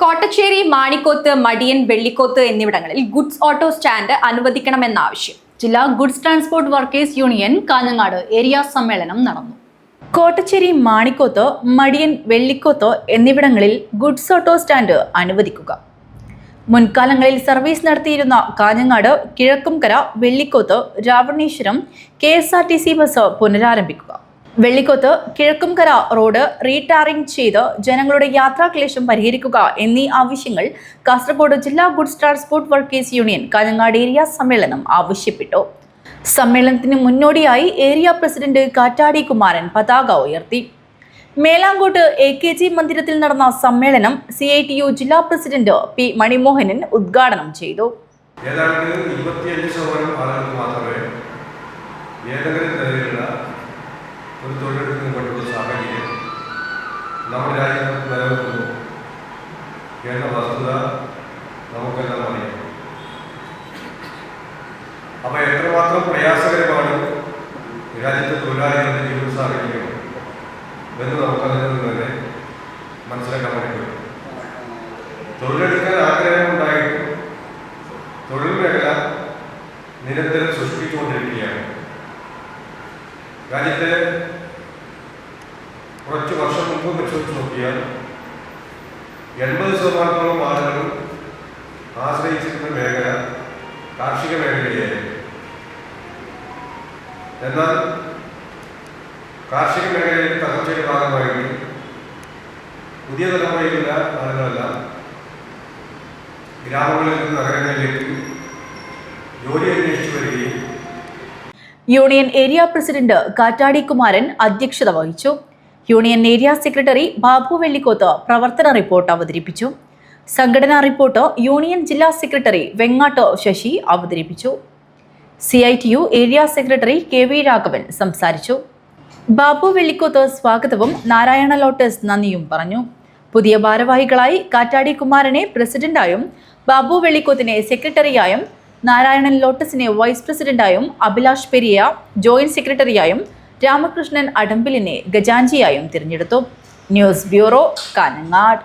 കോട്ടച്ചേരി മാണിക്കോത്ത് മടിയൻ വെള്ളിക്കോത്ത് എന്നിവിടങ്ങളിൽ goods auto stand അനുവദിക്കണമെന്ന ആവശ്യം ജില്ലാ goods transport workers union Kanhangad area സമ്മേളനം നടന്നു. കോട്ടച്ചേരി മാണിക്കോത്തോ മടിയൻ വെള്ളിക്കോത്തോ എന്നിവിടങ്ങളിൽ ഗുഡ്സ് ഓട്ടോ സ്റ്റാൻഡ് അനുവദിക്കുക. മുൻകാലങ്ങളിൽ സർവീസ് നടത്തിയിരുന്ന Kanhangad Kizhakkumkara Vellikkoth Ravaneswaram K S R T C bus പുനരാരംഭിക്കുക. Vellikoth Kizhakkumkara road retarring ചെയ്ത് ജനങ്ങളുടെ യാത്രാക്ലേശം പരിഹരിക്കുക എന്നീ ആവശ്യങ്ങൾ കാസർഗോഡ് ജില്ലാ goods transport workers union Kanhangad area സമ്മേളനം ആവശ്യപ്പെട്ടു. സമ്മേളനത്തിന് മുന്നോടിയായി ഏരിയ പ്രസിഡന്റ് കാറ്റാടി കുമാരൻ പതാക ഉയർത്തി. മേലാങ്കോട്ട് എ കെ ജി മന്ദിരത്തിൽ നടന്ന സമ്മേളനം സി ഐ ടി യു ജില്ലാ പ്രസിഡന്റ് പി മണിമോഹനൻ ഉദ്ഘാടനം ചെയ്തു. ഏതാണ്ട് ഇരുപത്തിയഞ്ച് ശതമാനം ആളുകൾക്ക് മാത്രമേ ഏതെങ്കിലും ഒരു തൊഴിലെടുപ്പിന് വേണ്ടിയുള്ള സാഹചര്യം നമ്മുടെ രാജ്യത്ത് നിലനിൽക്കുന്നു എന്ന വസ്തുത നമുക്കെല്ലാം അറിയാം. അപ്പൊ എത്രമാത്രം പ്രയാസകരമാണ് രാജ്യത്തെ തൊഴിലാളികളുടെ ജീവിത സാഹചര്യം എന്ന് നമുക്കതിൽ നിന്ന് തന്നെ മനസ്സിലാക്കാൻ പറ്റും. തൊഴിലെടുക്കാൻ ആഗ്രഹമുണ്ടായിട്ടും തൊഴിൽ മേഖല നിരന്തരം സൃഷ്ടിച്ചുകൊണ്ടിരിക്കുകയാണ് രാജ്യത്തെ കുറച്ച് വർഷം മുമ്പ് പരിശോധിച്ച് നോക്കിയാൽ എൺപത് ശതമാനത്തോളം ആളുകൾ ആശ്രയിച്ചിരുന്ന മേഖല കാർഷിക മേഖലയായിരുന്നു. എന്നാൽ കാർഷിക മേഖലയിൽ തകർച്ചയുടെ ഭാഗമായി പുതിയ തലമുറയിലുള്ള ആളുകളെല്ലാം ഗ്രാമങ്ങളിൽ നിന്ന് നഗരങ്ങളിലേക്ക് യൂണിയൻ ഏരിയ പ്രസിഡന്റ് കാറ്റാടി കുമാരൻ അധ്യക്ഷത വഹിച്ചു. Union area secretary Babu Vellikkoth പ്രവർത്തന റിപ്പോർട്ട് അവതരിപ്പിച്ചു. സംഘടനാ റിപ്പോർട്ട് യൂണിയൻ ജില്ലാ സെക്രട്ടറി വെങ്ങാട്ട് ശശി അവതരിപ്പിച്ചു. C I T U area secretary K V Raghavan സംസാരിച്ചു. ബാബു വെള്ളിക്കോത്ത് സ്വാഗതവും നാരായണ ലോട്ടസ് നന്ദിയും പറഞ്ഞു. പുതിയ ഭാരവാഹികളായി കാറ്റാടി കുമാരനെ പ്രസിഡന്റായും ബാബു വെള്ളിക്കോത്തിനെ സെക്രട്ടറിയായും നാരായണൻ ലോട്ടസിനെ വൈസ് പ്രസിഡന്റായും അഭിലാഷ് പെരിയ ജോയിന്റ് സെക്രട്ടറിയായും രാമകൃഷ്ണൻ അടമ്പിലിനെ ഗജാഞ്ചിയായും തിരഞ്ഞെടുത്തു. News bureau Kanhangad.